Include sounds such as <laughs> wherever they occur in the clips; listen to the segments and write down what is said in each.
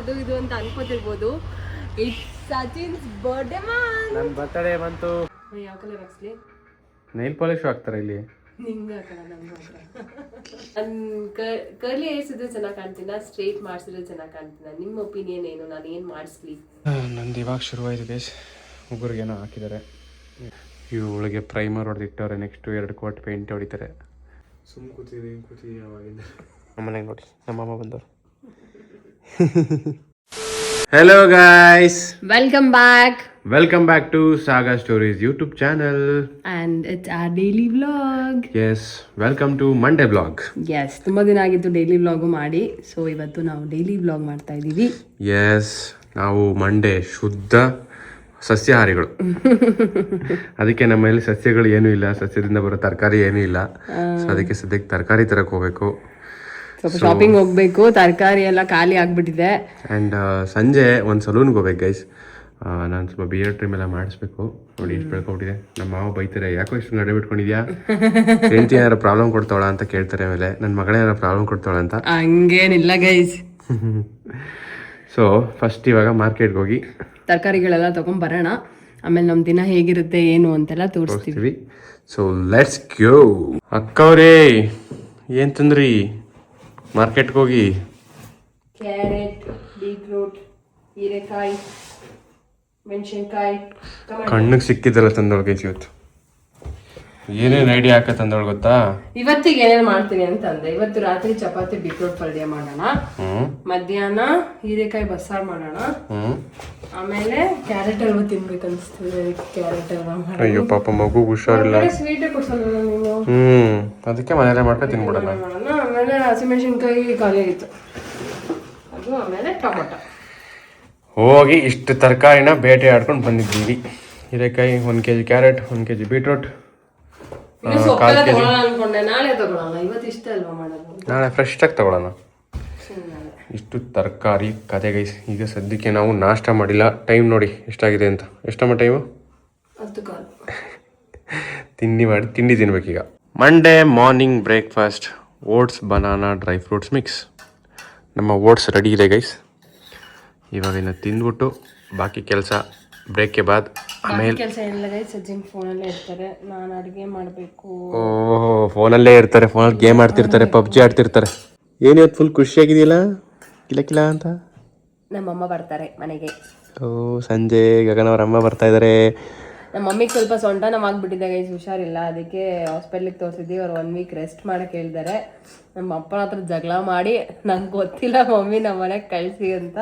ಅದು ಇದು ಅಂತ ಅನ್ಕೋತಿರ್ಬೋದು. ಇಟ್ಸ್ ಸಚಿನ್ಸ್ ಬರ್ಡೇ ಮಾನ್ ನನ್ನ ಬರ್ತಡೇ ಬಂತು. ಯಾವ ಕಲರ್ ಹಾಕ್ಸ್ಲಿ? ನೈಲ್ ಪಾಲಿಶ್ ಹಾಕ್ತಾರೆ ಇಲ್ಲಿ. ನಿಂಗೆ ಹಾಕೋಣ ನಂಗೆ ಮಾತ್ರ ನಾನು ಕರ್ಲಿ ಏರ್ಸಿದ್ರೆ ಚೆನ್ನಾಗಿ ಕಾಣ್ತೀನ ಸ್ಟ್ರೇಟ್ ಮಾಡಿಸಿದ್ರೆ ಚೆನ್ನಾಗಿ ಕಾಣ್ತೀನ? ನಿಮ್ಮ ಒಪಿನಿಯನ್ ಏನು? ನಾನು ಏನು ಮಾಡಿಸ್ಲಿ? ನಂದು ಇವಾಗ ಶುರುವಾಯಿತು ಗೈಸ್ ಮುಗ್ಗುರಿಗೇನೋ ಹಾಕಿದ್ದಾರೆ ಇವಳಿಗೆ ಪ್ರೈಮರ್ ಹೊಡೆದಿಟ್ಟವ್ರೆ ನೆಕ್ಸ್ಟ್ ಎರಡು ಕೋಟ್ ಪೇಂಟ್ ಹೊಡಿತಾರೆ. ಸುಮ್ ಕೂತಿದ್ದೀವಿ ಕೂತಿದ್ದೀವಿ ಅವಾಗಿಂದ ನಮ್ಮನೆಗೆ ನೋಡಿ ನಮ್ಮಮ್ಮ ಬಂದವರು. Hello guys welcome back welcome back to Saga Stories YouTube channel and it's our daily vlogs welcome to Monday blogs ತುಂಬಾ ದಿನ ಆಗಿತ್ತು ಡೈಲಿ ವ್ಲಾಗು ಮಾಡಿ. ಸೊ ಇವತ್ತು ನಾವು ಡೈಲಿ ವ್ಲಾಗ್ ಮಾಡ್ತಾ ಇದ್ದೀವಿ. ಎಸ್ ನಾವು ಮಂಡೇ ಶುದ್ಧ ಸಸ್ಯಾಹಾರಿಗಳು. <laughs> ಅದಕ್ಕೆ ನಮ್ಮಲ್ಲಿ ಸಸ್ಯಗಳು ಏನೂ ಇಲ್ಲ. ಸಸ್ಯದಿಂದ ಬರೋ ತರಕಾರಿ ಏನೂ ಇಲ್ಲ. ಸೊ ಅದಕ್ಕೆ ಸದ್ಯಕ್ಕೆ ತರಕಾರಿ ತರಕ್ಕೆ ಹೋಗ್ಬೇಕು. ಸ್ವಲ್ಪ ಶಾಪಿಂಗ್ ಹೋಗ್ಬೇಕು ತರಕಾರಿ ಎಲ್ಲ ಖಾಲಿ ಆಗ್ಬಿಟ್ಟಿದೆ. ಆ್ಯಂಡ್ ಸಂಜೆ ಒಂದು ಸಲೂನ್ಗೆ ಹೋಗ್ಬೇಕು ಗೈಸ್ ನಾನು ಸ್ವಲ್ಪ ಬಿಯರ್ ಟ್ರಿಮ್ ಎಲ್ಲ ಮಾಡಿಸ್ಬೇಕು. ನೋಡಿ ಇಷ್ಟು ಬೆಳ್ಕೊಬಿಟ್ಟಿದೆ ನಮ್ಮ ಮಾವ ಬೈತಾರೆ ಯಾಕೋ ಇಷ್ಟು ನಡೆ ಬಿಟ್ಕೊಂಡಿದ್ಯಾ? <laughs> ಹೆಂಡತಿ ಏನಾರು ಪ್ರಾಬ್ಲಮ್ ಕೊಡ್ತಾವಳ ಅಂತ ಕೇಳ್ತಾರೆ ಆಮೇಲೆ. ನನ್ನ ಮಗಳೇನಾರ ಪ್ರಾಬ್ಲಮ್ ಕೊಡ್ತಾವಳ ಅಂತ? ಹಂಗೇನಿಲ್ಲ ಗೈಸ್ ಸೊ ಫಸ್ಟ್ ಇವಾಗ ಮಾರ್ಕೆಟ್ಗೆ ಹೋಗಿ. ತರಕಾರಿಗಳೆಲ್ಲ ತಗೊಂಡ್ ಬರೋಣ. ಆಮೇಲೆ ನಮ್ಮ ದಿನ ಹೇಗಿರುತ್ತೆ ಏನು ಅಂತೆಲ್ಲ ತೋರಿಸ್ತೀವಿ. ತೋರಿಸ್ತೀವಿ. ಸೊ ಲೆಟ್ಸ್ ಕ್ಯೂ ಅಕ್ಕವ್ರೇ ಏನು ತಂದ್ರಿ? ಮಾರ್ಕೆಟ್ಗೆ ಹೋಗಿ. ಕ್ಯಾರೆಟ್ ಬೀಟ್ರೂಟ್ ಹೀರೆಕಾಯಿ ಮೆಣಸಿನ್ಕಾಯಿ ಕಣ್ಣಿಗೆ ಸಿಕ್ಕಿದ್ದಲ್ಲ ತಂದೊಳಗೆ ಇವತ್ತು. ಏನೇನು ಐಡಿಯಾ ಹಾಕ ತಂದೊಳಗೆ ಗೊತ್ತಾ? ಇವತ್ತಿಗೆ ಏನೇನ್ ಮಾಡ್ತೀನಿ ಅಂತ ಅಂದೆ ಇವತ್ತು ರಾತ್ರಿ ಚಪಾತಿ ಬೀಟ್ರೂಟ್ ಪಲ್ಯ ಮಾಡೋಣ. ಮಧ್ಯಾಹ್ನ ಹೀರೆಕಾಯಿ ಬಸ್ಸಾರ್ ಮಾಡೋಣ. ಆಮೇಲೆ ಕ್ಯಾರೆಟ್ ಹಲ್ವಾ ತಿನ್ಬೇಕು ಅನಿಸ್ತಿದೆ ಕ್ಯಾರೆಟ್ ಹಲ್ವಾ ಅಯ್ಯೋ ಪಾಪ ಮಗು ಹುಷಾರಿಲ್ಲ. ಸ್ವೀಟ್ ಕೊಡ್ಸಲ್ಲ ನೀನು ಹ್ಮ್. ಅದಕ್ಕೆ ಮನೇಲೆ ಮಾಡ್ಕೊಂಡು ತಿನ್ಬಿಡೋಣ. ಆಮೇಲೆ ಹಸಿಮೆಣಸಿನ್ಕಾಯಿ ಖಾಲಿ ಆಯ್ತು. ಅದು ಆಮೇಲೆ ಟೊಮೊಟೊ. ಹೋಗಿ ಇಷ್ಟು ತರಕಾರಿನ ಬೇಟೆ ಆಡ್ಕೊಂಡು ಬಂದಿದ್ದೀವಿ. ಹೀರೆಕಾಯಿ ಒಂದು ಕೆ ಜಿ ಕ್ಯಾರೆಟ್ ಒಂದು ಕೆ ಜಿ ಬೀಟ್ರೂಟ್. ತಗೊಳ್ಳೋಣ ಅನ್ಕೊಂಡೆ. ನಾಳೆ ತಗೊಳ್ಳೋಣ ಇವತ್ತು ಇಷ್ಟ ಅಲ್ವಾ ಮಾಡೋದು? ನಾಳೆ ಫ್ರೆಶ್ ಆಗಿ ತಗೊಳ್ಳೋಣ ಇಷ್ಟು ತರಕಾರಿ ಕತೆ ಗೈಸ್ ಈಗ ಸದ್ಯಕ್ಕೆ ನಾವು ನಾಷ್ಟ ಮಾಡಿಲ್ಲ. ಟೈಮ್ ನೋಡಿ ಎಷ್ಟಾಗಿದೆ ಅಂತ. ಎಷ್ಟಮ್ಮ ಟೈಮು ಹತ್ತು ಕಾಲು. <laughs> ತಿಂಡಿ ಮಾಡಿ ತಿಂಡಿ ತಿನ್ಬೇಕೀಗ. Monday morning breakfast oats banana dry fruits mix ನಮ್ಮ ಓಟ್ಸ್ ರೆಡಿ ಇದೆ ಗೈಸ್ ಇವಾಗ ಇನ್ನು ತಿಂದ್ಬಿಟ್ಟು ಬಾಕಿ ಕೆಲಸ ಬ್ರೇಕ್ಗೆ ಬಾದ್ ಆಮೇಲೆ ಕೆಲಸ ಇಲ್ಲ ಗೈ ಸಜ್ಜಿನ್ ಫೋನಲ್ಲೇ ಇರ್ತಾರೆ. ನಾನು ಅಡುಗೆ ಮಾಡಬೇಕು. ಓಹೋ ಫೋನಲ್ಲೇ ಇರ್ತಾರೆ. ಫೋನಲ್ಲಿ ಗೇಮ್ ಆಡ್ತಿರ್ತಾರೆ ಪಬ್ಜಿ ಆಡ್ತಿರ್ತಾರೆ. ಏನು ಇವತ್ತು ಫುಲ್ ಖುಷಿಯಾಗಿದೆಯಲ್ಲ ಕಿಲ ಕಿಲ ಅಂತ? ನಮ್ಮಮ್ಮ ಬರ್ತಾರೆ ಮನೆಗೆ. ಓ ಸಂಜೆ ಗಗನ ಅವ್ರ ಅಮ್ಮ ಬರ್ತಾ ಇದ್ದಾರೆ ನಮ್ಮ ಮಮ್ಮಿಗೆ ಸ್ವಲ್ಪ ಸೊಂಟ ಆಗ್ಬಿಟ್ಟಿದೆ ಗೈಸ್ ಹುಷಾರಿಲ್ಲ. ಅದಕ್ಕೆ ಹಾಸ್ಪಿಟ್ಲಿಗೆ ತೋರಿಸಿದ್ವಿ. ಅವ್ರು ಒನ್ ವೀಕ್ ರೆಸ್ಟ್ ಮಾಡಕ್ಕೆ ಹೇಳಿದ್ದಾರೆ ನಮ್ಮ ಅಪ್ಪನ ಹತ್ರ ಜಗಳ ಮಾಡಿ ನಂಗೆ ಗೊತ್ತಿಲ್ಲ ಮಮ್ಮಿ ನಮ್ಮ ಮನೆಗೆ ಕಳಿಸಿ ಅಂತ.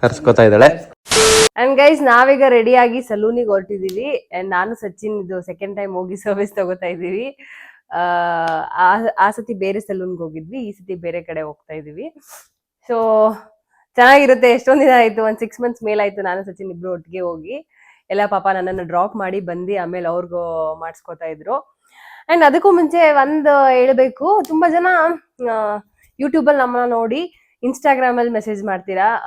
ಕರ್ಸ್ಕೊತಾ ಇದ್ದಾಳೆ. ಅಂಡ್ ಗೈಸ್ ನಾವೀಗ ರೆಡಿಯಾಗಿ ಸಲೂನಿಗೆ ಹೊರಟಿದೀವಿ. ಅಂಡ್ ನಾನು ಸಚಿನ್ ಇದು ಸೆಕೆಂಡ್ ಟೈಮ್ ಹೋಗಿ ಸರ್ವಿಸ್ ತಗೋತಾ ಆ- ಆ ಸತಿ ಬೇರೆ ಸಲೂನ್ಗೆ ಹೋಗಿದ್ವಿ. ಈ ಸತಿ ಬೇರೆ ಕಡೆ ಹೋಗ್ತಾ ಇದೀವಿ ಸೊ ಚೆನ್ನಾಗಿರುತ್ತೆ. ಎಷ್ಟೊಂದು ದಿನ ಆಯ್ತು? ಒಂದು ಸಿಕ್ಸ್ ಮಂತ್ಸ್ ಮೇಲಾಯ್ತು ನಾನು, ಸಚಿನ್ ಇಬ್ರು ಒಟ್ಟಿಗೆ ಹೋಗಿ. ಎಲ್ಲ ಪಾಪ ನನ್ನನ್ನು ಡ್ರಾಪ್ ಮಾಡಿ ಬಂದು ಆಮೇಲೆ ಅವ್ರಿಗೂ ಮಾಡಿಸ್ಕೊತಾ ಇದ್ರು. ಅಂಡ್ ಅದಕ್ಕೂ ಮುಂಚೆ ಒಂದು ಹೇಳ್ಬೇಕು. ತುಂಬಾ ಜನ ಯೂಟ್ಯೂಬಲ್ಲಿ ನಮ್ಮನ್ನ ನೋಡಿ ಇನ್ಸ್ಟಾಗ್ರಾಮಲ್ಲಿ ಮೆಸೇಜ್ ಮಾಡ್ತೀರಾ?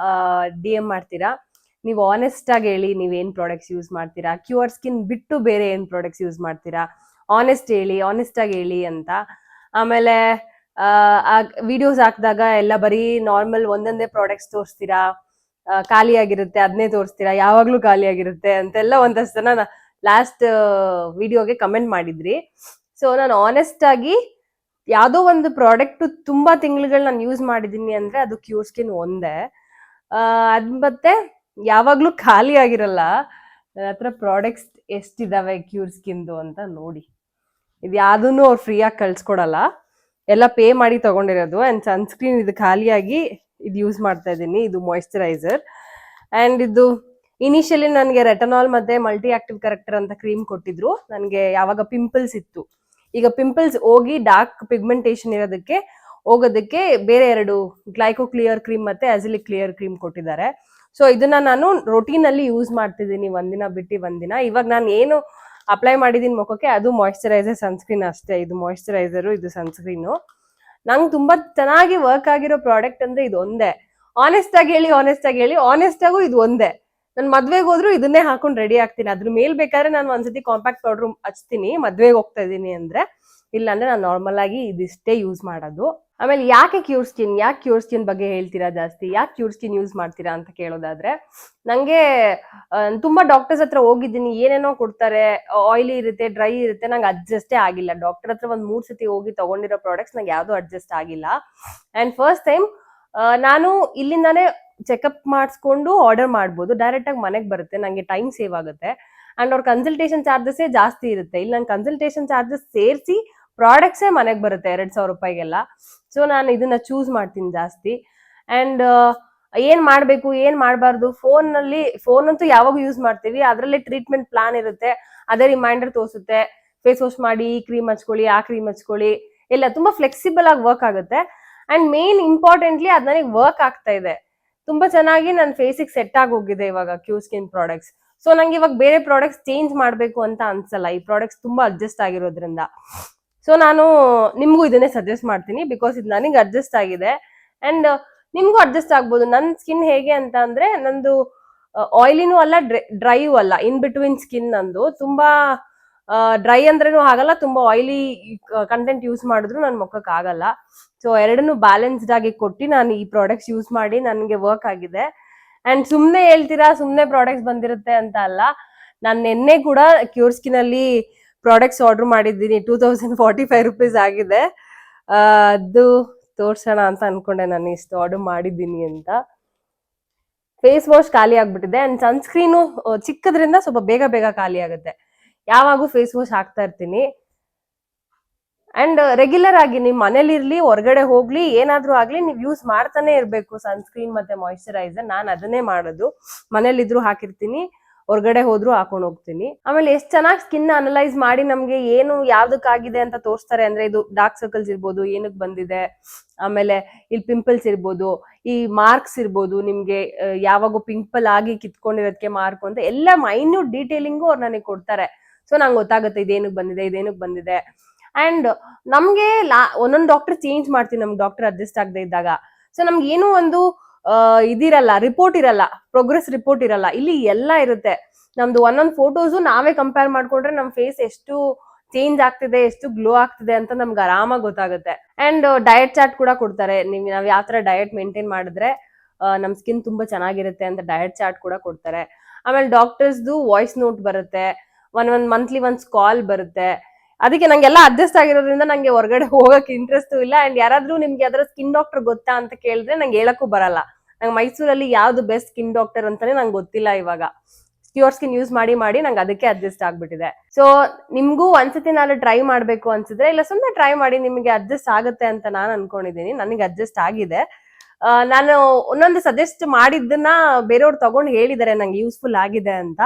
ಡಿ ಎಂ ಮಾಡ್ತೀರಾ? ನೀವು ಆನೆಸ್ಟ್ ಆಗಿ ಹೇಳಿ ನೀವೇನ್ ಪ್ರಾಡಕ್ಟ್ಸ್ ಯೂಸ್ ಮಾಡ್ತೀರಾ? ಕ್ಯೂರ್ ಸ್ಕಿನ್ ಬಿಟ್ಟು ಬೇರೆ ಏನ್ ಪ್ರಾಡಕ್ಟ್ಸ್ ಯೂಸ್ ಮಾಡ್ತೀರಾ? ಆನೆಸ್ಟ್ ಹೇಳಿ ಆನೆಸ್ಟ್ ಆಗಿ ಹೇಳಿ ಅಂತ. ಆಮೇಲೆ ವಿಡಿಯೋಸ್ ಹಾಕಿದಾಗ ಎಲ್ಲ ಬರೀ ನಾರ್ಮಲ್ ಒಂದೊಂದೇ ಪ್ರಾಡಕ್ಟ್ಸ್ ತೋರಿಸ್ತೀರಾ? ಖಾಲಿ ಆಗಿರುತ್ತೆ ಅದನ್ನೇ ತೋರಿಸ್ತೀರಾ? ಯಾವಾಗ್ಲೂ ಖಾಲಿ ಆಗಿರುತ್ತೆ ಅಂತೆಲ್ಲ ಒಂದಷ್ಟು ಜನ ಲಾಸ್ಟ್ ವಿಡಿಯೋಗೆ ಕಮೆಂಟ್ ಮಾಡಿದ್ರಿ. ಸೊ ನಾನು ಆನೆಸ್ಟ್ ಆಗಿ ಯಾವುದೋ ಒಂದು ಪ್ರಾಡಕ್ಟ್ ತುಂಬಾ ತಿಂಗಳುಗಳು ನಾನು ಯೂಸ್ ಮಾಡಿದ್ದೀನಿ ಅಂದ್ರೆ ಅದು ಕ್ಯೂರ್ ಸ್ಕಿನ್ ಒಂದೇ. ಅದ್ ಮತ್ತೆ ಯಾವಾಗ್ಲೂ ಖಾಲಿ ಆಗಿರಲ್ಲ. ನನ್ನ ಹತ್ರ ಪ್ರಾಡಕ್ಟ್ಸ್ ಎಷ್ಟಿದಾವೆ ಕ್ಯೂರ್ ಸ್ಕಿನ್ದು ಅಂತ ನೋಡಿ. ಇದು ಯಾವ್ದೂ ಅವ್ರು ಫ್ರೀಯಾಗಿ ಕಳ್ಸ್ಕೊಡಲ್ಲ. ಎಲ್ಲ ಪೇ ಮಾಡಿ ತಗೊಂಡಿರೋದು ಆ್ಯಂಡ್ ಸನ್ಸ್ಕ್ರೀನ್ ಇದು ಖಾಲಿಯಾಗಿ ಇದು ಯೂಸ್ ಮಾಡ್ತಾ ಇದ್ದೀನಿ. ಇದು ಮಾಯಿಶ್ಚರೈಸರ್ ಆ್ಯಂಡ್ ಇದು ಇನಿಷಿಯಲಿ ನನಗೆ ರೆಟನಾಲ್ ಮತ್ತು ಮಲ್ಟಿ ಆಕ್ಟಿವ್ ಕರೆಕ್ಟರ್ ಅಂತ ಕ್ರೀಮ್ ಕೊಟ್ಟಿದ್ರು. ನನಗೆ ಯಾವಾಗ ಪಿಂಪಲ್ಸ್ ಇತ್ತು. ಈಗ ಪಿಂಪಲ್ಸ್ ಹೋಗಿ ಡಾರ್ಕ್ ಪಿಗ್ಮೆಂಟೇಷನ್ ಇರೋದಕ್ಕೆ ಹೋಗೋದಕ್ಕೆ ಬೇರೆ ಎರಡು ಗ್ಲೈಕೋ ಕ್ಲಿಯರ್ ಕ್ರೀಮ್ ಮತ್ತೆ ಅಜಿಲಿಕ್ ಕ್ಲಿಯರ್ ಕ್ರೀಮ್ ಕೊಟ್ಟಿದ್ದಾರೆ. ಸೊ ಇದನ್ನ ನಾನು ರೊಟೀನ್ ಅಲ್ಲಿ ಯೂಸ್ ಮಾಡ್ತಿದ್ದೀನಿ. ಒಂದಿನ ಬಿಟ್ಟು ಒಂದಿನ. ಇವಾಗ ನಾನು ಏನು ಅಪ್ಲೈ ಮಾಡಿದೀನಿ ಮುಖಕ್ಕೆ ಅದು ಮಾಯಿಶ್ಚರೈಸರ್ ಸನ್ಸ್ಕ್ರೀನ್ ಅಷ್ಟೇ. ಇದು ಮಾಯಿಶ್ಚರೈಸರ್ ಇದು ಸನ್ಸ್ಕ್ರೀನು ನಂಗೆ ತುಂಬಾ ಚೆನ್ನಾಗಿ ವರ್ಕ್ ಆಗಿರೋ ಪ್ರಾಡಕ್ಟ್ ಅಂದ್ರೆ ಇದು ಒಂದೇ. ಆನೆಸ್ಟ್ ಆಗಿ ಹೇಳಿ ಆನೆಸ್ಟ್ ಆಗಿ ಹೇಳಿ ಆನೆಸ್ಟ್ ಆಗು ಇದು ಒಂದೇ. ನಾನು ಮದ್ವೆಗೆ ಹೋದ್ರು ಇದನ್ನೇ ಹಾಕೊಂಡು ರೆಡಿ ಆಗ್ತೀನಿ. ಅದ್ರ ಮೇಲೆ ಬೇಕಾದ್ರೆ ನಾನು ಒಂದ್ಸತಿ ಕಾಂಪ್ಯಾಕ್ಟ್ ಪೌಡರ್ ಹಚ್ತೀನಿ. ಮದ್ವೆಗೆ ಹೋಗ್ತಾ ಇದ್ದೀನಿ ಅಂದ್ರೆ ಇಲ್ಲ ಅಂದ್ರೆ ನಾನು ನಾರ್ಮಲ್ ಆಗಿ ಇದಿಷ್ಟೇ ಯೂಸ್ ಮಾಡೋದು. ಆಮೇಲೆ ಯಾಕೆ ಕ್ಯೂರ್ ಸ್ಕಿನ್ ಯಾಕೆ ಕ್ಯೂರ್ ಸ್ಕಿನ್ ಬಗ್ಗೆ ಹೇಳ್ತೀರಾ ಜಾಸ್ತಿ? ಯಾಕೆ ಕ್ಯೂರ್ ಸ್ಕಿನ್ ಯೂಸ್ ಮಾಡ್ತೀರಾ ಅಂತ ಕೇಳೋದಾದ್ರೆ, ನಂಗೆ ತುಂಬಾ ಡಾಕ್ಟರ್ಸ್ ಹತ್ರ ಹೋಗಿದ್ದೀನಿ, ಏನೇನೋ ಕೊಡ್ತಾರೆ ಆಯಿಲಿ ಇರುತ್ತೆ ಡ್ರೈ ಇರುತ್ತೆ, ನಂಗೆ ಅಡ್ಜಸ್ಟೇ ಆಗಿಲ್ಲ. ಡಾಕ್ಟರ್ ಹತ್ರ ಒಂದ್ ಮೂರ್ ಸತಿ ಹೋಗಿ ತಗೊಂಡಿರೋ ಪ್ರಾಡಕ್ಟ್ಸ್ ನಂಗೆ ಯಾವ್ದು ಅಡ್ಜಸ್ಟ್ ಆಗಿಲ್ಲ. ಅಂಡ್ ಫಸ್ಟ್ ಟೈಮ್ ನಾನು ಇಲ್ಲಿಂದಾನೇ ಚೆಕಪ್ ಮಾಡಿಸ್ಕೊಂಡು ಆರ್ಡರ್ ಮಾಡ್ಬೋದು. ಡೈರೆಕ್ಟ್ ಆಗಿ ಮನೆಗೆ ಬರುತ್ತೆ, ನಂಗೆ ಟೈಮ್ ಸೇವ್ ಆಗುತ್ತೆ. ಅಂಡ್ ಅವ್ರ ಕನ್ಸಲ್ಟೇಷನ್ ಚಾರ್ಜಸ್ಸೇ ಜಾಸ್ತಿ ಇರುತ್ತೆ. ಇಲ್ಲಿ ನಂಗೆ ಕನ್ಸಲ್ಟೇಷನ್ ಚಾರ್ಜಸ್ ಸೇರಿಸಿ ಪ್ರಾಡಕ್ಟ್ಸೇ ಮನೆಗೆ ಬರುತ್ತೆ, ಎರಡು ಸಾವಿರ ರೂಪಾಯಿಗೆಲ್ಲ. ಸೊ ನಾನು ಇದನ್ನ ಚೂಸ್ ಮಾಡ್ತೀನಿ ಜಾಸ್ತಿ. ಅಂಡ್ ಏನ್ ಮಾಡ್ಬೇಕು, ಏನ್ ಮಾಡಬಾರ್ದು? ಫೋನ್ನಲ್ಲಿ ಫೋನ್ ಅಂತೂ ಯಾವಾಗ ಯೂಸ್ ಮಾಡ್ತೀವಿ. ಅದರಲ್ಲಿ ಟ್ರೀಟ್ಮೆಂಟ್ ಪ್ಲಾನ್ ಇರುತ್ತೆ. ಅದೇ ರಿಮೈಂಡರ್ ತೋರಿಸುತ್ತೆ. ಫೇಸ್ ವಾಶ್ ಮಾಡಿ, ಈ ಕ್ರೀಮ್ ಹಚ್ಕೊಳ್ಳಿ, ಆ ಕ್ರೀಮ್ ಹಚ್ಕೊಳ್ಳಿ. ಎಲ್ಲ ತುಂಬಾ ಫ್ಲೆಕ್ಸಿಬಲ್ ಆಗಿ ವರ್ಕ್ ಆಗುತ್ತೆ. ಅಂಡ್ ಮೇನ್ ಇಂಪಾರ್ಟೆಂಟ್ಲಿ ಅದ್ ನನಗೆ ವರ್ಕ್ ಆಗ್ತಾ ಇದೆ. ತುಂಬಾ ಚೆನ್ನಾಗಿ ನನ್ನ ಫೇಸಿಗೆ ಸೆಟ್ ಆಗಿ ಹೋಗಿದೆ ಇವಾಗ ಕ್ಯೂ ಸ್ಕಿನ್ ಪ್ರಾಡಕ್ಟ್ಸ್ ಸೊ ನಂಗೆ ಇವಾಗ ಬೇರೆ ಪ್ರಾಡಕ್ಟ್ಸ್ ಚೇಂಜ್ ಮಾಡಬೇಕು ಅಂತ ಅನ್ಸಲ್ಲ. ಈ ಪ್ರಾಡಕ್ಟ್ಸ್ ತುಂಬಾ ಅಡ್ಜಸ್ಟ್ ಆಗಿರೋದ್ರಿಂದ. ಸೊ ನಾನು ನಿಮಗೂ ಇದನ್ನೇ ಸಜೆಸ್ಟ್ ಮಾಡ್ತೀನಿ ಬಿಕಾಸ್ ಇದು ನನಗೆ ಅಡ್ಜಸ್ಟ್ ಆಗಿದೆ. ಅಂಡ್ ನಿಮಗೂ ಅಡ್ಜಸ್ಟ್ ಆಗ್ಬೋದು. ನನ್ನ ಸ್ಕಿನ್ ಹೇಗೆ ಅಂತ ಅಂದರೆ, ನಂದು ಆಯಿಲಿನೂ ಅಲ್ಲ ಡ್ರೈಯೂ ಅಲ್ಲ. ಇನ್ ಬಿಟ್ವೀನ್ ಸ್ಕಿನ್ ನಂದು. ತುಂಬಾ ಡ್ರೈ ಅಂದ್ರೂ ಆಗಲ್ಲ. ತುಂಬಾ ಆಯಿಲಿ ಕಂಟೆಂಟ್ ಯೂಸ್ ಮಾಡಿದ್ರು ನನ್ನ ಮುಖಕ್ಕೆ ಆಗಲ್ಲ. ಸೊ ಎರಡನ್ನೂ ಬ್ಯಾಲೆನ್ಸ್ಡ್ ಆಗಿ ಕೊಟ್ಟು ನಾನು ಈ ಪ್ರಾಡಕ್ಟ್ಸ್ ಯೂಸ್ ಮಾಡಿ ನನಗೆ ವರ್ಕ್ ಆಗಿದೆ. ಅಂಡ್ ಸುಮ್ಮನೆ ಹೇಳ್ತೀರಾ ಸುಮ್ಮನೆ ಪ್ರಾಡಕ್ಟ್ಸ್ ಬಂದಿರುತ್ತೆ ಅಂತ ಅಲ್ಲ. ನಾನು ನಿನ್ನೆ ಕೂಡ ಕ್ಯೂರ್ ಸ್ಕಿನ್ ಅಲ್ಲಿ ಪ್ರಾಡಕ್ಟ್ಸ್ ಆರ್ಡರ್ ಮಾಡಿದ್ದೀನಿ. Two thousand forty five rupees ಆಗಿದೆ ಅದು ತೋರ್ಸೋಣ ಅಂತ ಅನ್ಕೊಂಡೆ ನಾನು ಇಷ್ಟು ಆರ್ಡರ್ ಮಾಡಿದ್ದೀನಿ ಅಂತ. ಫೇಸ್ ವಾಶ್ ಖಾಲಿ ಆಗ್ಬಿಟ್ಟಿದೆ ಅಂಡ್ ಸನ್ಸ್ಕ್ರೀನು ಚಿಕ್ಕದ್ರಿಂದ ಸ್ವಲ್ಪ ಬೇಗ ಬೇಗ ಖಾಲಿ ಆಗುತ್ತೆ. ಯಾವಾಗೂ ಫೇಸ್ ವಾಶ್ ಹಾಕ್ತಾ ಇರ್ತೀನಿ. ಅಂಡ್ ರೆಗ್ಯುಲರ್ ಆಗಿ ನಿಮ್ ಮನೇಲಿ ಇರ್ಲಿ, ಹೊರಗಡೆ ಹೋಗ್ಲಿ, ಏನಾದ್ರೂ ಆಗ್ಲಿ, ನೀವ್ ಯೂಸ್ ಮಾಡ್ತಾನೆ ಇರ್ಬೇಕು ಸನ್ಸ್ಕ್ರೀನ್ ಮತ್ತೆ ಮಾಯಿಶ್ಚರೈಸರ್ ನಾನ್ ಅದನ್ನೇ ಮಾಡೋದು. ಮನೇಲಿದ್ರು ಹಾಕಿರ್ತೀನಿ. ಹೊರಗಡೆ ಹೋದ್ರು ಹಾಕೊಂಡು ಹೋಗ್ತೀನಿ. ಆಮೇಲೆ ಎಷ್ಟ್ ಚೆನ್ನಾಗಿ ಸ್ಕಿನ್ ಅನಲೈಸ್ ಮಾಡಿ ನಮ್ಗೆ ಏನು ಯಾವ್ದಕ್ಕಾಗಿದೆ ಅಂತ ತೋರಿಸ್ತಾರೆ ಅಂದ್ರೆ ಇದು ಡಾರ್ಕ್ ಸರ್ಕಲ್ಸ್ ಇರ್ಬೋದು ಏನಕ್ಕೆ ಬಂದಿದೆ, ಆಮೇಲೆ ಇಲ್ಲಿ ಪಿಂಪಲ್ಸ್ ಇರ್ಬೋದು, ಈ ಮಾರ್ಕ್ಸ್ ಇರ್ಬೋದು, ನಿಮ್ಗೆ ಯಾವಾಗೂ ಪಿಂಪಲ್ ಆಗಿ ಕಿತ್ಕೊಂಡಿರೋದಕ್ಕೆ ಮಾರ್ಕ್ ಅಂತ ಎಲ್ಲ ಮೈನ್ಯೂಟ್ ಡೀಟೇಲಿಂಗು ಅವ್ರು ನನಗೆ ಕೊಡ್ತಾರೆ. ಸೊ ನಂಗೆ ಗೊತ್ತಾಗುತ್ತೆ ಇದೇನಕ್ ಬಂದಿದೆ ಇದೇನಕ್ ಬಂದಿದೆ. ಅಂಡ್ ನಮ್ಗೆ ಲಾ, ಒಂದೊಂದು ಡಾಕ್ಟರ್ ಚೇಂಜ್ ಮಾಡ್ತೀವಿ ನಮ್ಗೆ ಡಾಕ್ಟರ್ ಅಡ್ಜಸ್ಟ್ ಆಗದೆ ಇದ್ದಾಗ. ಸೊ ನಮ್ಗೆ ಏನೋ ಒಂದು ಇದಿರಲ್ಲ ರಿಪೋರ್ಟ್ ಇರಲ್ಲ ಪ್ರೋಗ್ರೆಸ್ ರಿಪೋರ್ಟ್ ಇರಲ್ಲ, ಇಲ್ಲಿ ಎಲ್ಲ ಇರುತ್ತೆ. ನಮ್ದು ಒಂದೊಂದು ಫೋಟೋಸು ನಾವೇ ಕಂಪೇರ್ ಮಾಡ್ಕೊಂಡ್ರೆ ನಮ್ ಫೇಸ್ ಎಷ್ಟು ಚೇಂಜ್ ಆಗ್ತಿದೆ, ಎಷ್ಟು ಗ್ಲೋ ಆಗ್ತಿದೆ ಅಂತ ನಮ್ಗೆ ಆರಾಮಾಗಿ ಗೊತ್ತಾಗುತ್ತೆ. ಅಂಡ್ ಡಯಟ್ ಚಾರ್ಟ್ ಕೂಡ ಕೊಡ್ತಾರೆ. ನೀವು ನಾವ್ ಯಾವ ತರ ಡಯಟ್ ಮೇಂಟೈನ್ ಮಾಡಿದ್ರೆ ನಮ್ ಸ್ಕಿನ್ ತುಂಬಾ ಚೆನ್ನಾಗಿರುತ್ತೆ ಅಂತ ಡಯಟ್ ಚಾರ್ಟ್ ಕೂಡ ಕೊಡ್ತಾರೆ. ಆಮೇಲೆ ಡಾಕ್ಟರ್ಸ್ದು ವಾಯ್ಸ್ ನೋಟ್ ಬರುತ್ತೆ. ಒನ್ ಒಂದ್ ಮಂತ್ಲಿ ಒಂದ್ ಕಾಲ್ ಬರುತ್ತೆ. ಅದಕ್ಕೆ ನಂಗೆಲ್ಲ ಅಡ್ಜಸ್ಟ್ ಆಗಿರೋದ್ರಿಂದ ನಂಗೆ ಹೊರಗಡೆ ಹೋಗಕ್ಕೆ ಇಂಟ್ರೆಸ್ಟ್ ಇಲ್ಲ. ಅಂಡ್ ಯಾರಾದ್ರೂ ನಿಮ್ಗೆ ಅದರ ಸ್ಕಿನ್ ಡಾಕ್ಟರ್ ಗೊತ್ತಾ ಅಂತ ಕೇಳಿದ್ರೆ ನಂಗೆ ಹೇಳಕ್ಕೂ ಬರಲ್ಲ. ನಂಗೆ ಮೈಸೂರಲ್ಲಿ ಯಾವ್ದು ಬೆಸ್ಟ್ ಸ್ಕಿನ್ ಡಾಕ್ಟರ್ ಅಂತಾನೆ ನಂಗೆ ಗೊತ್ತಿಲ್ಲ ಇವಾಗ. ಕ್ಯೂರ್ ಸ್ಕಿನ್ ಯೂಸ್ ಮಾಡಿ ಮಾಡಿ ನಂಗೆ ಅದಕ್ಕೆ ಅಡ್ಜಸ್ಟ್ ಆಗ್ಬಿಟ್ಟಿದೆ. ಸೊ ನಿಮ್ಗೂ ಒಂದ್ಸತಿ ನಾನು ಟ್ರೈ ಮಾಡ್ಬೇಕು ಅನ್ಸಿದ್ರೆ ಇಲ್ಲ ಸುಮ್ಮನೆ ಟ್ರೈ ಮಾಡಿ ನಿಮಗೆ ಅಡ್ಜಸ್ಟ್ ಆಗುತ್ತೆ ಅಂತ ನಾನು ಅನ್ಕೊಂಡಿದ್ದೀನಿ ನನಗೆ ಅಡ್ಜಸ್ಟ್ ಆಗಿದೆ. ನಾನು ಒಂದೊಂದು ಸಜೆಸ್ಟ್ ಮಾಡಿದ್ದನ್ನ ಬೇರೆಯವ್ರು ತಗೊಂಡು ಹೇಳಿದ್ದಾರೆ, ನಂಗೆ ಯೂಸ್ಫುಲ್ ಆಗಿದೆ ಅಂತ.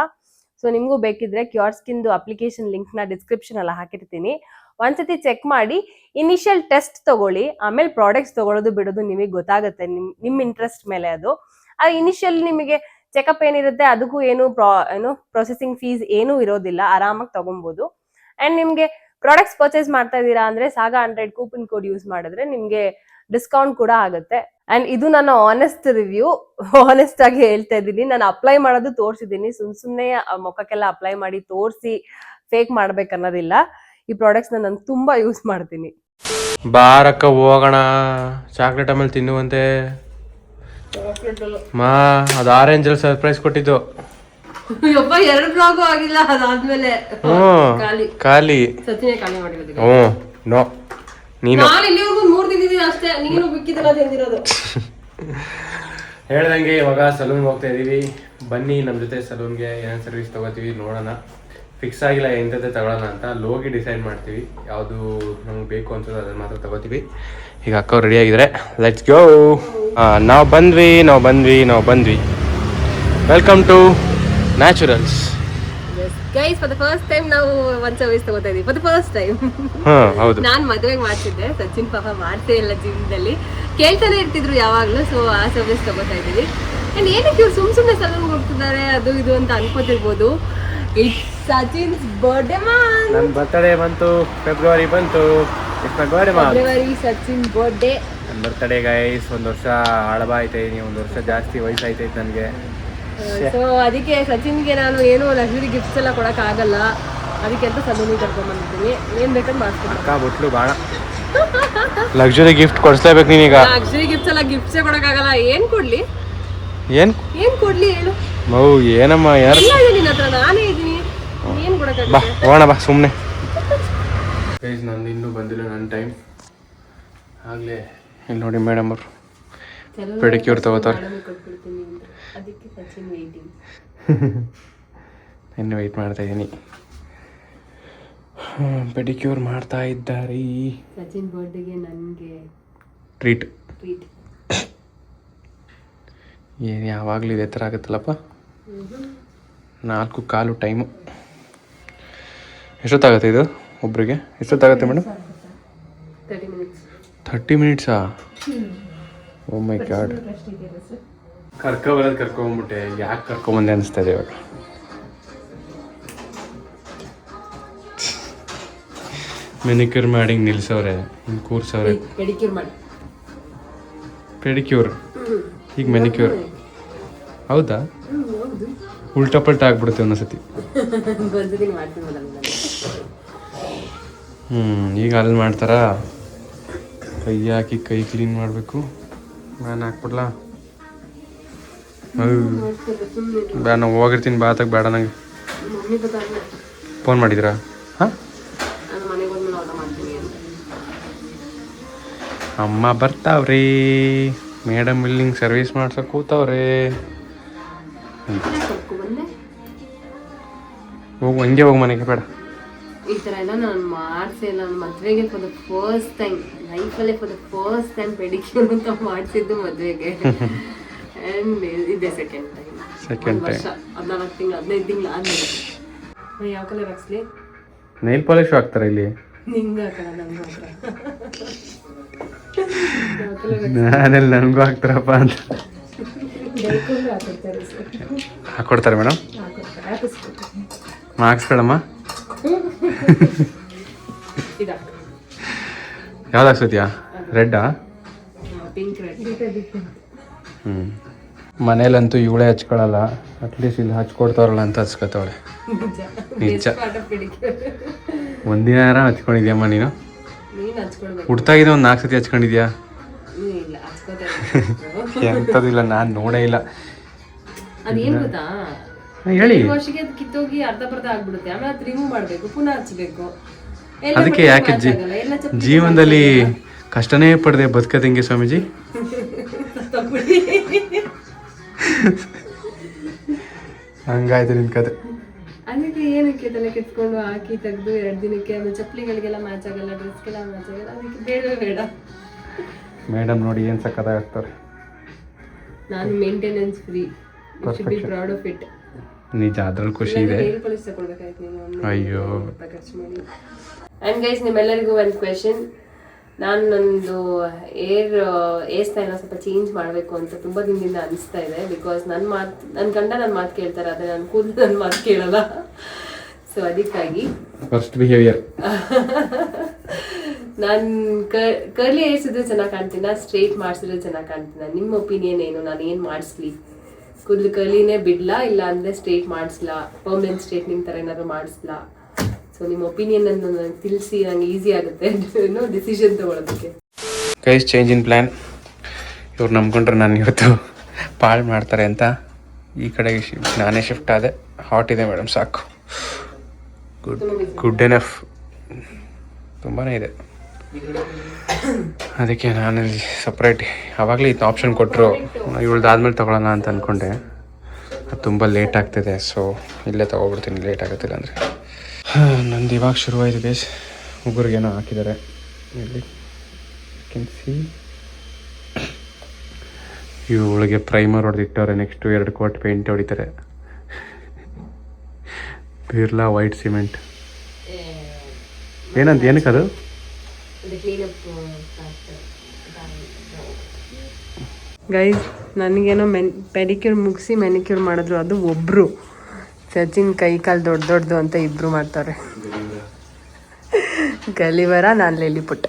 ಸೊ ನಿಮಗೂ ಬೇಕಿದ್ರೆ ಕ್ಯೂರ್ ಸ್ಕಿನ್ದು ಅಪ್ಲಿಕೇಶನ್ ಲಿಂಕ್ನ ಡಿಸ್ಕ್ರಿಪ್ಷನ್ ಎಲ್ಲ ಹಾಕಿರ್ತೀನಿ. ಒಂದ್ಸತಿ ಚೆಕ್ ಮಾಡಿ ಇನಿಷಿಯಲ್ ಟೆಸ್ಟ್ ತಗೊಳ್ಳಿ, ಆಮೇಲೆ ಪ್ರಾಡಕ್ಟ್ಸ್ ತಗೊಳ್ಳೋದು ಬಿಡೋದು ನಿಮಗೆ ಗೊತ್ತಾಗುತ್ತೆ, ನಿಮ್ ನಿಮ್ ಇಂಟ್ರೆಸ್ಟ್ ಮೇಲೆ ಅದು. ಆ ಇನಿಷಿಯಲ್ ನಿಮಗೆ ಚೆಕಪ್ ಏನಿರುತ್ತೆ ಅದಕ್ಕೂ ಏನು ಪ್ರಾ ಏನು ಪ್ರೊಸೆಸಿಂಗ್ ಫೀಸ್ ಏನೂ ಇರೋದಿಲ್ಲ, ಆರಾಮಾಗಿ ತಗೊಬೋದು ಅಂಡ್ ನಿಮಗೆ ಪ್ರಾಡಕ್ಟ್ಸ್ ಪರ್ಚೇಸ್ ಮಾಡ್ತಾ ಇದ್ದೀರಾ ಅಂದ್ರೆ Saga hundred coupon code use ಮಾಡಿದ್ರೆ ನಿಮಗೆ ಡಿಸ್ಕೌಂಟ್ ಕೂಡ ಆಗುತ್ತೆ. ಅಂಡ್ ಇದು ನನ್ನ ಆನೆಸ್ಟ್ ರಿವ್ಯೂ ಆನೆಸ್ಟ್ ಆಗಿ ಹೇಳ್ತಾ ಇದ್ದೀನಿ. ನಾನು ಅಪ್ಲೈ ಮಾಡೋದು ತೋರಿಸಿದ್ದೀನಿ. ಸುಮ್ ಸುಮ್ಮನೆ ಆ ಮುಖಕ್ಕೆಲ್ಲ ಅಪ್ಲೈ ಮಾಡಿ ತೋರಿಸಿ ಫೇಕ್ ಮಾಡ್ಬೇಕು ಅನ್ನೋದಿಲ್ಲ ಈ ಪ್ರಾಡಕ್ಟ್ಸ್ ನಾನು ತುಂಬಾ ಯೂಸ್ ಮಾಡ್ತೀನಿ. ಬಾರಕ್ಕ ಹೋಗೋಣ. ಚಾಕ್ಲೇಟ್ ಆಮೇಲೆ ತಿನ್ನುವಂತೆ. ಮಾ ಅದು ಆರೆಂಜಲ್ಲಿ ಸರ್ಪ್ರೈಸ್ ಕೊಟ್ಟಿದ್ದು. ಎರಡು ಬ್ಲಾಗು ಆಗಿಲ್ಲ ಅದಾದ್ಮೇಲೆ. ಖಾಲಿ. ಖಾಲಿ. ಸಚಿನೇ ಖಾಲಿ ಮಾಡಿರೋದು ಹ್ಞೂ ನೋ ನೀನು ನಾನು ಇಲ್ಲಿವರೆಗೂ ಮೂರ್ ತಿಂದಿದ್ದೀನಿ ನೀನು ಅದು <laughs> ಹೇಳ್ದಂಗೆ ಇವಾಗ ಸಲೂನ್ಗೆ ಹೋಗ್ತಾ ಇದೀವಿ. ಬನ್ನಿ ನಮ್ಮ ಜೊತೆ ಸಲೂನ್ಗೆ ಏನೇನು ಸರ್ವಿಸ್ ತಗೋತೀವಿ ನೋಡೋಣ. ಫಿಕ್ಸ್ ಆಗಿಲ್ಲ ಎಂಥದ್ದೇ ತಗೊಳ್ಳೋಣ ಅಂತ ಲೋಗಿ ಡಿಸೈಡ್ ಮಾಡ್ತೀವಿ. ಯಾವುದು ನಮ್ಗೆ ಬೇಕು ಅನ್ಸೋದು ಅದನ್ನು ಮಾತ್ರ ತಗೋತೀವಿ. ಈಗ ಅಕ್ಕ ರೆಡಿ ಆಗಿದ್ರೆ ಲೆಟ್ಸ್ ಗೋ ನಾವು ಬಂದ್ವಿ ನಾವು ಬಂದ್ವಿ ನಾವು ಬಂದ್ವಿ. Welcome to Naturals guys for the first time ನಾವು ಒಂದ್ ಸರ್ವಿಸ್ ತಗೋತಾ ಇದೀವಿ. ಫಾರ್ ದ ಫಸ್ಟ್ ಟೈಮ್ ಹಾಂ ಹೌದು. ನಾನು ಮದ್ವೆಗೆ ಮಾಡ್ತಿದ್ದೆ ಸಚಿನ್ ಪಾಪ ಮಾಡ್ತೇ ಇಲ್ಲ ಜೀವನದಲ್ಲಿ. ಕೇಳ್ತಾನೆ ಇರ್ತಿದ್ರು ಯಾವಾಗಲೂ ಸೊ ಆ ಸರ್ವಿಸ್ ತಗೋತಾ ಇದೀವಿ. ಅಂಡ್ ಏನಕ್ಕೆ ಇವ್ರು ಸುಮ್ ಸುಮ್ಮನೆ ಸಲೂನ್ ಹೋಗ್ತಿದ್ದಾರೆ ಅದು ಇದು ಅಂತ ಅನ್ಕೋತಿರ್ಬೋದು. ಇಟ್ಸ್ ಸಚಿನ್ ಬರ್ಡೇ ಮಾನ್ ನನ್ನ ಬರ್ತಡೇ ಬಂತು ಫೆಬ್ರವರಿ ಬಂತು. ಇಟ್ಸ್ ಮೈ ಬರ್ಡೇ ಮಾ ಫೆಬ್ರವರಿ ಸಚಿನ್ ಬರ್ಡೇ ನನ್ನ ಬರ್ತಡೇ ಗೈಸ್ ಒಂದು ವರ್ಷ ಹಳಬ ಐತೈತಿ ಒಂದು ವರ್ಷ ಜಾಸ್ತಿ ವಯಸ್ಸಾಯ್ತೈತೆ ನನಗೆ. ಸೊ ಅದಕ್ಕೆ ಸಚಿನ್ಗೆ ನಾನು ಏನು ಲಕ್ಸುರಿ ಗಿಫ್ಟ್ಸ್ ಎಲ್ಲ ಕೊಡಕ್ ಆಗಲ್ಲ. ಅದಕ್ಕೆ ಅಂತ ಸಲೂನಿಗೆ ಕರ್ಕೊಂಡ್ಬಂದಿದ್ದೀನಿ ಏನ್ ಬೇಕಂತ ಮಾಡಿಸ್ಕೊಂಡು ಅಕ್ಕ ಬುಟ್ಲು ಭಾಳ <laughs> ಲಕ್ಸುರಿ ಗಿಫ್ಟ್ ಕೊಡಿಸ್ಲೇಬೇಕು ನೀನೀಗ. ಲಕ್ಸುರಿ ಗಿಫ್ಟ್ಸ್ ಎಲ್ಲ ಗಿಫ್ಟ್ಸೇ ಕೊಡಕ್ಕಾಗಲ್ಲ ಏನ್ ಕೊಡ್ಲಿ? ಏನು? ಏನ್ ಕೊಡ್ಲಿ ಹೇಳು? ಮೌ ಏನಮ್ಮ ಯಾರು? ಇಲ್ಲ ಇದೆ ನಿನ್ನ ಹತ್ರ ನಾನೇ ಇದ್ದೀನಿ. ಏನು ಕೊಡಕ್ಕಾಗಲ್ಲ ಬಾ ಹೋಗೋಣ ಬಾ ಸುಮ್ಮನೆ ಗೈಸ್ ನಾನು ಇನ್ನೂ ಬಂದಿಲ್ಲ ನನ್ನ ಟೈಮ್ ಆಗಲೇ ಇಲ್ಲಿ ನೋಡಿ ಮೇಡಮ್ ಅವರು. ಪೆಡಿಕ್ಯೂರ್ ತಗೋತಾರೆ ಅದಕ್ಕೆ ಸಚಿನ್ ವೇಟಿಂಗ್ <laughs> ಇನ್ನು ವೆಯ್ಟ್ ಮಾಡ್ತಾ ಇದ್ದೀನಿ ಪೆಡಿಕ್ಯೂರ್ ಮಾಡ್ತಾ ಇದ್ದಾರೆ. ಸಚಿನ್ ಬರ್ಡೇಗೆ ನನಗೆ ಟ್ರೀಟ್ ಟ್ರೀಟ್ ಏನು ಯಾವಾಗಲೂ ಇದೇ ಥರ ಆಗುತ್ತಲ್ಲಪ್ಪ? ನಾಲ್ಕು ಕಾಲು ಟೈಮು ಎಷ್ಟೊತ್ತಾಗುತ್ತೆ ಇದು ಒಬ್ರಿಗೆ? ಎಷ್ಟೊತ್ತಾಗುತ್ತೆ ಮೇಡಮ್ ತರ್ಟಿ ಮಿನಿಟ್ಸಾ ಓ ಮೈ ಗಾಡ್ ಕರ್ಕೊಬರೋದು ಕರ್ಕೊಂಬಿಟ್ಟೆ. ಯಾಕೆ ಕರ್ಕೊಂಬಂದೆ ಅನಿಸ್ತಾ ಇದೆ ಇವಾಗ. ಮೆನಿಕ್ಯೂರ್ ಮಾಡಿ ಹಿಂಗೆ ನಿಲ್ಸವ್ರೆ ಹಿಂಗೆ ಕೂರ್ಸವ್ರೆ. ಪೆಡಿಕ್ಯೂರ್ ಮಾಡಿ. ಪೆಡಿಕ್ಯೂರ್ ಈಗ ಮೆನಿಕ್ಯೂರ್ ಹೌದಾ? ಉಲ್ಟಾ ಪಲ್ಟ ಆಗ್ಬಿಡುತ್ತೆ ಒಂದೊಂದ್ಸತಿ. <laughs> ಹ್ಞೂ ಈಗ ಅಲ್ಲಿ ಮಾಡ್ತಾರಾ? ಕೈ ಹಾಕಿ ಕೈ ಕ್ಲೀನ್ ಮಾಡಬೇಕು. ನಾನು ಹಾಕ್ಬಿಡ್ಲಾ? ಬೇಡ ನಾವು ಹೋಗಿರ್ತೀನಿ ಬಾತಾಗ ಬೇಡ ನಂಗೆ. ಫೋನ್ ಮಾಡಿದ್ರಾ? ಹಾಂ? ನಾನು ಅಮ್ಮ ಬರ್ತಾವ್ರಿ. ಮೇಡಮ್ ಇಲ್ಲಿ ಹಿಂಗೆ ಸರ್ವಿಸ್ ಮಾಡ್ಸೋಕೆ ಕೂತಾವ್ರಿ. ಹೋಗಿ ಹೋಗು ಹಂಗೆ ಮನೆಗೆ ಬೇಡ. ಈ ಥರ ಎಲ್ಲ ನಾನು ಮಾಡಿಸಿ ನನ್ನ ಮದುವೆಗೆ for the first time ಲೈಫಲ್ಲೇ for the first time pedicure ಅಂತ ಮಾಡಿಸಿದ್ದು ಮದುವೆಗೆ. <laughs> ಆ್ಯಂಡ್ ಇದೇ ಸೆಕೆಂಡ್ ಟೈಮ್ ಸೆಕೆಂಡ್ ಟೈಮ್ ವರ್ಷ ಹದಿನಾಲ್ಕು ತಿಂಗಳು ಹದಿನೈದು ತಿಂಗಳು ಆದ್ಮೇಲೆ. ನಾನು ಯಾವ ಕಲರ್ ಹಾಕ್ಸ್ಲಿ? ನೈಲ್ ಪಾಲಿಶ್ ಹಾಕ್ತಾರೆ ಇಲ್ಲಿ. ನಿಂಗೆ ಹಾಕೋಣ ನಂಗೆ ಮಾತ್ರ ಯಾವ ಕಲರ್ ನಾನೆಲ್ಲಿ ನನಗೂ ಹಾಕ್ತಾರಪ್ಪ ಅಂತ. ಹಾಕೊಡ್ತಾರೆ ಸರ್. ಮೇಡಮ್? ಹಾಕೊಡ್ತಾರೆ ಹಾಕ್ಸ್ಕೊಳಮ್ಮ ಇದಾ. ಯಾವ್ದು ರೆಡ್ಡಾ ಪಿಂಕ್ ರೆಡ್ ಹ್ಞೂ ಮನೇಲಂತೂ ಇವಳೇ ಹಚ್ಕೊಳಲ್ಲ ಅಟ್ಲೀಸ್ಟ್ ಇಲ್ಲಿ ಹಚ್ಕೊಡ್ತಾರಲ್ಲ ಅಂತ ಹಚ್ಕೊತಾವಳೆ <laughs> ನಿಜ. ಒಂದಿನ ಹಚ್ಕೊಂಡಿದ್ಯಮ್ಮ ನೀನು? ಹುಡ್ತಾಗಿದೆ ಒಂದು ನಾಲ್ಕು ಸತಿ ಹಚ್ಕೊಂಡಿದ್ಯಾ? <laughs> ಎಂಥದಿಲ್ಲ ನಾನು ನೋಡೇ ಇಲ್ಲ. ಅದೇನ್ ಗೊತ್ತಾ? ಹೇಳಿ. ವರ್ಷಕ್ಕೆ ಅದು ಕಿತ್ತೋಗಿ ಅರ್ಧ ಬರ್ಧ ಆಗ್ಬಿಡುತ್ತೆ. ಆಮೇಲೆ ಅದು ರಿಮೂವ್ ಮಾಡಬೇಕು ಪುನಃ ಹಚ್ಬೇಕು. ಅದಕ್ಕೆ ಯಾಕೆ ಜೀವನದಲ್ಲಿ ಕಷ್ಟನೇ ಪಡೆದೆ ಬದುಕದಂಗೆ ಸ್ವಾಮೀಜಿ. <laughs> <laughs> ಹಂಗಾಯ್ತು ನಿನ್ ಕತೆ. ಅದಕ್ಕೆ ಏನಕ್ಕೆ ತಲೆ ಕೆತ್ಕೊಂಡು ಹಾಕಿ ತೆಗೆದು ಎರಡು ದಿನಕ್ಕೆ ಆಮೇಲೆ ಚಪ್ಪಲಿಗಳಿಗೆಲ್ಲ ಮ್ಯಾಚ್ ಆಗಲ್ಲ ಡ್ರೆಸ್ಗೆಲ್ಲ ಮ್ಯಾಚ್ ಆಗಲ್ಲ ಅದಕ್ಕೆ ಬೇಡವೇ ಬೇಡ. ಮೇಡಮ್ ನೋಡಿ ಏನು ಸಕ್ಕತ್ತಾಗ್ತಾರೆ ನಾನು maintenance free should be proud of it ನಿಜ ಅದ್ರಲ್ಲಿ ಖುಷಿ ಇದೆ. ಅಯ್ಯೋ. ಆ್ಯಂಡ್ ಗೈಸ್ ನಿಮ್ಮೆಲ್ಲರಿಗೂ ಒಂದು ಕ್ವೆಶನ್ ನಾನು ನಂದು ಏರ್ ಏರ್ ಸ್ಟೈಲ್ನ ಸ್ವಲ್ಪ ಚೇಂಜ್ ಮಾಡಬೇಕು ಅಂತ ತುಂಬ ದಿನದಿಂದ ಅನಿಸ್ತಾ ಇದೆ ಬಿಕಾಸ್ ನನ್ನ ಮಾತು ನನ್ನ ಗಂಡ ನನ್ನ ಮಾತು ಕೇಳ್ತಾರೆ ಆದರೆ ನಾನು ಕೂದಲು ನನ್ನ ಮಾತು ಕೇಳಲ್ಲ. ಸೊ ಅದಕ್ಕಾಗಿ. ಫಸ್ಟ್ ಬಿಹೇವಿಯರ್ ನಾನು ಕರ್ಲಿ ಏರ್ಸಿದ್ರೆ ಚೆನ್ನಾಗಿ ಕಾಣ್ತೀನ ಸ್ಟ್ರೇಟ್ ಮಾಡಿಸಿದ್ರೆ ಚೆನ್ನಾಗಿ ಕಾಣ್ತೀನ? ನಿಮ್ಮ ಒಪಿನಿಯನ್ ಏನು? ನಾನು ಏನು ಮಾಡಿಸ್ಲಿ? ಕೂದಲು ಕರ್ಲಿನೇ ಬಿಡ್ಲಾ ಇಲ್ಲ ಅಂದರೆ ಸ್ಟ್ರೇಟ್ ಮಾಡಿಸ್ಲಾ ಪರ್ಮನೆಂಟ್ ಸ್ಟ್ರೇಟ್ನಿಂಗ್ ಥರ ಏನಾದರೂ ಮಾಡಿಸ್ಲಾ? ಸೊ ನಿಮ್ಮ ಒಪಿನಿಯನ್ ಅನ್ನು ನನಗೆ ತಿಳಿಸಿ ನಂಗೆ ಈಸಿ ಆಗುತ್ತೆ ಡಿಸಿಷನ್ ತಗೊಳ್ಳೋದಕ್ಕೆ ಗೈಸ್ ಚೇಂಜ್ ಇನ್ ಪ್ಲ್ಯಾನ್ ಇವ್ರು ನಂಬ್ಕೊಂಡ್ರೆ ನಾನು ಇವತ್ತು ಪಾಳು ಮಾಡ್ತಾರೆ ಅಂತ. ಈ ಕಡೆಗೆ ನಾನೇ ಶಿಫ್ಟ್ ಆದೆ. ಹಾಟ್ ಇದೆ ಮೇಡಮ್ ಸಾಕು. ಗುಡ್ ಗುಡ್ ಎನಫ್ ತುಂಬಾ ಇದೆ. ಅದಕ್ಕೆ ನಾನು ಸಪ್ರೇಟ್ ಆವಾಗಲೇ ಇದು ಆಪ್ಷನ್ ಕೊಟ್ಟರು ಇವಳ್ದಾದ್ಮೇಲೆ ತೊಗೊಳ್ಳೋಣ ಅಂತ ಅಂದ್ಕೊಂಡೆ ಅದು ತುಂಬ ಲೇಟ್ ಆಗ್ತಿದೆ ಸೊ ಇಲ್ಲೇ ತೊಗೊಬಿಡ್ತೀನಿ ಲೇಟ್ ಆಗುತ್ತಿಲ್ಲ ಅಂದರೆ. ನಂದು ಇವಾಗ ಶುರುವಾಯಿತು ಗೈಸ್ ಉಗುರಿಗೇನೋ ಹಾಕಿದ್ದಾರೆ. ಇಲ್ಲಿ ಕ್ಯಾನ್ ಸಿ ಇವಳಿಗೆ ಪ್ರೈಮರ್ ಹೊಡೆದಿಟ್ಟವ್ರೆ ನೆಕ್ಸ್ಟು ಎರಡು ಕೋಟ್ ಪೇಂಟ್ ಹೊಡಿತಾರೆ. ಬಿರ್ಲಾ ವೈಟ್ ಸಿಮೆಂಟ್ ಏನಂತ ಏನಕ್ಕೆ ಅದು? ಗೈಸ್ ನನಗೇನೋ ಮೆನ್ ಪೆಡಿಕ್ಯೂರ್ ಮುಗಿಸಿ ಮೆನಿಕ್ಯೂರ್ ಮಾಡಿದ್ರು ಅದು ಒಬ್ಬರು ಸಚಿನ್ ಕೈ ಕಾಲು ದೊಡ್ಡ ದೊಡ್ಡದು ಅಂತ ಇಬ್ರು ಮಾಡ್ತಾರೆ ಗಲಿವರ ನಾನು ಪುಟ್ಟ.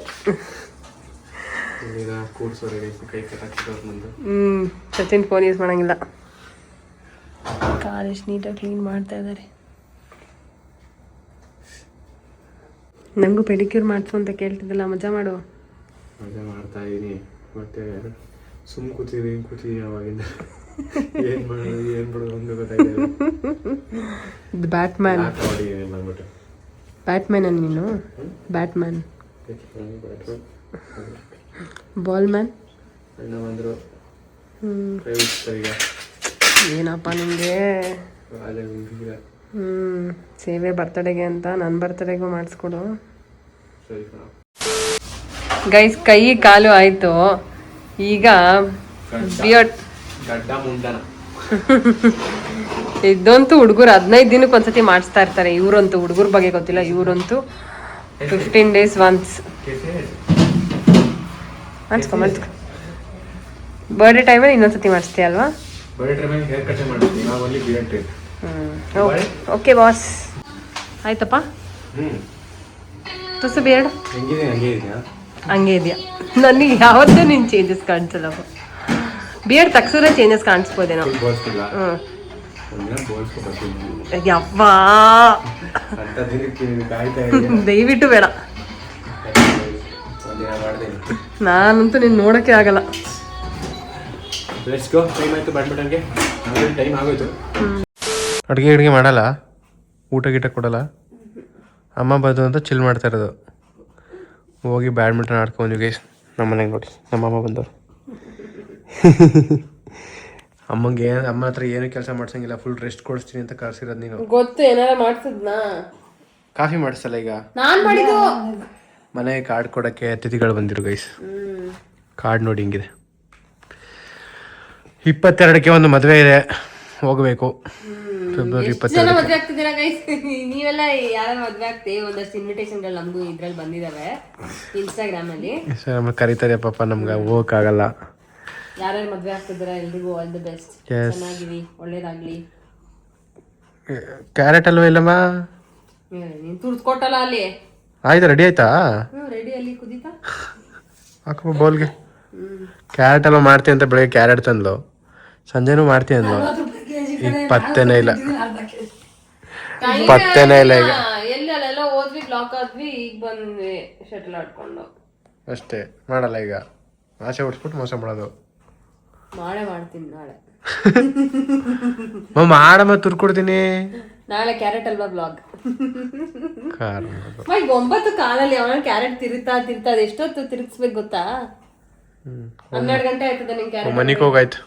ಹ್ಞೂ ಸಚಿನ್ ಫೋನ್ ಯೂಸ್ ಮಾಡಂಗಿಲ್ಲ. ಎಷ್ಟು ನೀಟಾಗಿ ಕ್ಲೀನ್ ಮಾಡ್ತಾ ಇದ್ದಾರೆ ನನಗೂ ಪೆಡಿಕ್ಯೂರ್ ಮಾಡಿಸು ಅಂತ ಕೇಳ್ತಿದ್ದಲ್ಲ ಮಜಾ ಮಾಡು. ಮಜಾ ಮಾಡ್ತಾ ಇದೀನಿ. ಮತ್ತೆ ಸುಮ್ ಕೂತಿದ್ದೀನಿ ಕೂತಿದ್ದೀನಿ ಅವಾಗಿಂದ. ಏನ್ ಮಾಡೋದು ಏನ್ ಒಂದು ಇದು ಬ್ಯಾಟ್ಮ್ಯಾನ್. ಆಟ ಬ್ಯಾಟ್ಮ್ಯಾನ್ ನೀನು? ಬ್ಯಾಟ್ಮ್ಯಾನ್. ಬಾಲ್ ಮ್ಯಾನ್ ಅಣ್ಣ ಬಂದ್ರು. ಈಗ. ಏನಪ್ಪ ನಿಮಗೆ ಉಂಟಿಲ್ಲ ಹ್ಮ್. ಸೇವೆ ಬರ್ತಡೆಗೆ ಅಂತ ನನ್ನ ಬರ್ತಡೆಗೂ ಮಾಡಿಸ್ಕೊಡು. ಸರಿ ಕಣ. ಗೈಸ್ ಕೈ ಕಾಲು ಆಯ್ತು. ಈಗ ಬಿಯರ್ಡ್ ಗಡ್ಡ ಮುಂಡನ. <laughs> ಇದಂತೂ ಹುಡುಗರು ಹದಿನೈದು ದಿನಕ್ಕೆ ಒಂದ್ಸತಿ ಮಾಡಿಸ್ತಾ ಇರ್ತಾರೆ. ಇವರಂತೂ ಹುಡುಗರ ಬಗ್ಗೆ ಗೊತ್ತಿಲ್ಲ ಇವರಂತೂ ಫಿಫ್ಟೀನ್ ಡೇಸ್ ಒನ್ಸ್ ಮಾಡಿಸ್ಕೊ ಮಾಡಿಸ್ಕೊ ಬರ್ಡೇ ಟೈಮಲ್ಲಿ ಇನ್ನೊಂದ್ಸತಿ ಮಾಡಿಸ್ತೀಯ ಅಲ್ವಾ? Okay boss. ಆಯ್ತಪ್ಪ? ತುಸು ಹೆಂಗಿದೆ? ಹಂಗೆ ಇದೆಯಾ? ನನಗೆ ಯಾವತ್ತೂ ನೀನು ಚೇಂಜಸ್ ಕಾಣಿಸಲ್ಲಪ್ಪ. ಬಿಯರ್ಡ್ ತಗ್ಸಿದ್ರೆ ಚೇಂಜಸ್ ಕಾಣಿಸ್ಬೋದೇನೋ ಯವ್ವಾ. <laughs> ದಯವಿಟ್ಟು ಬೇಡ. ನಾನಂತೂ ನೀನು ನೋಡೋಕ್ಕೆ ಆಗಲ್ಲ. ಲೆಟ್ಸ್ ಗೋ ಟೈಮ್ ಆಯ್ತು ಬ್ಯಾಡ್ಮಿಂಟನ್ಗೆ ಆಲ್ರೆಡಿ ಟೈಮ್ ಆಗೋಯ್ತು. ಅಡುಗೆ ಅಡುಗೆ ಮಾಡಲ್ಲ? ಊಟ ಗೀಟ ಕೊಡಲ್ಲ? ಅಮ್ಮ ಬಂದು ಅಂತ ಚಿಲ್ ಮಾಡ್ತಾ ಇರೋದು. ಹೋಗಿ ಬ್ಯಾಡ್ಮಿಂಟನ್ ಆಡ್ಕೊಂಡು ಗೈಸ್ ನಮ್ಮ ಮನೆಗೆ ನೋಡಿ. ನಮ್ಮ ಅಮ್ಮ ಬಂದವರು. <laughs> ಅಮ್ಮಂಗೆ ಏನು ಅಮ್ಮ ಹತ್ರ ಏನು ಕೆಲಸ ಮಾಡ್ಸಂಗಿಲ್ಲ ಫುಲ್ ರೆಸ್ಟ್ ಕೊಡಿಸ್ತೀನಿ ಅಂತ ಕರ್ಸಿರೋದು ನೀನು. ಗೊತ್ತು ಏನಾರ ಮಾಡ್ಸದ್ನಾ? ಕಾಫಿ ಮಾಡಿಸಲ್ಲ ಈಗ? ನಾನು ಮಾಡಿದ್ದು. ಮನೆ ಕಾರ್ಡ್ ಕೊಡಕ್ಕೆ ಅತಿಥಿಗಳು ಬಂದಿರು ಗೈಸ್ ಕಾರ್ಡ್ ನೋಡಿ ಹಿಂಗಿದೆ. ಇಪ್ಪತ್ತೆರಡಕ್ಕೆ ಒಂದು ಮದುವೆ ಇದೆ. ಹೋಗಬೇಕು. ಫೆಬ್ರವರಿ ಜನ ಇಪ್ಪತ್ತೆರಡು ಮದ್ವೆ ಆಗ್ತಿದ್ದೀರಾ ಗೈಸ್ <laughs> ನೀವೆಲ್ಲ ಯಾರ ಮದ್ವೆ ಆಗ್ತೀವಿ ಒಂದಷ್ಟು ಇನ್ವಿಟೇಷನ್ಗಳು ನಮಗೂ ಇದ್ರಲ್ಲಿ ಬಂದಿದಾವೆ. ಇನ್ಸ್ಟಾಗ್ರಾಮ್ ಅಲ್ಲಿ. ಸರ್ ನಮಗೆ ಕರೀತಾರೆ ಪಾಪ ನಮ್ಗೆ ಹೋಗಕ್ಕಾಗಲ್ಲ. ಯಾರ್ಯಾರು ಮದ್ವೆ ಆಗ್ತಿದ್ದೀರಾ? ಎಲ್ರಿಗೂ ಆಲ್ ದಿ ಬೆಸ್ಟ್ Yes. ಚೆನ್ನಾಗಿರಿ. ಒಳ್ಳೇದಾಗ್ಲಿ. ಕ್ಯಾರೆಟ್ ಅಲ್ವಾ ಇಲ್ಲಮ್ಮ? ಏ, ನೀನ್ ತುರ್ದು ಕೊಟ್ಟಲ್ಲ ಅಲ್ಲಿ. ಆಯ್ತು ರೆಡಿ ಆಯ್ತಾ? ಹ್ಮ್ ರೆಡಿ ಅಲ್ಲಿ ಕುದೀತಾ? ಹಾಕಪ್ಪ ಬೌಲ್ಗೆ. ಕ್ಯಾರೆಟ್ ಅಲ್ವಾ ಮಾಡ್ತೀನಿ ಅಂತ ಬೆಳಗ್ಗೆ ಕ್ಯಾರೆಟ್ ತಂದ್ಲು. ಸಂಜೆನೂ ಮಾಡ್ತೀನಿ ಅಂದ್ಲು. ಈಗ ಪತ್ತೆನೇ ಇಲ್ಲ. ಪತ್ತೆನೇ ಇಲ್ಲ ಈಗ. ಎಲ್ಲಿ ಅಲ್ಲೆಲ್ಲ ಹೋದ್ವಿ ಬ್ಲಾಕ್ ಆದ್ವಿ ಈಗ ಬಂದ್ವಿ ಶಟಲ್ ಆಡ್ಕೊಂಡು. ಅಷ್ಟೇ ಮಾಡಲ್ಲ ಈಗ. ಆಸೆ ಹುಡ್ಸ್ಬಿಟ್ಟು ಮೋಸ ಮಾಡೋದು. ಮಾಡೇ ಮಾಡ್ತೀನಿ ನಾಳೆ. ಮಮ್ಮ ಮಾಡಮ್ಮ ತುರ್ಕೊಡ್ತೀನಿ. ನಾಳೆ ಕ್ಯಾರೆಟ್ ಅಲ್ವಾ ಬ್ಲಾಗ್ ಮೈ ಒಂಬತ್ತು ಕಾಲಲ್ಲಿ ಅವನ ಕ್ಯಾರೆಟ್ ತಿರುತ್ತಾ ತಿರುತ್ತಾ ಅದು ಎಷ್ಟೊತ್ತು ತಿರುಗಿಸ್ಬೇಕು ಗೊತ್ತಾ? ಹನ್ನೆರಡು ಗಂಟೆ ಆಯ್ತದ ನಿನ್ ಕ್ಯಾರೆಟ್ ಮನೆಗೆ ಹೋಗಾಯ್ತು.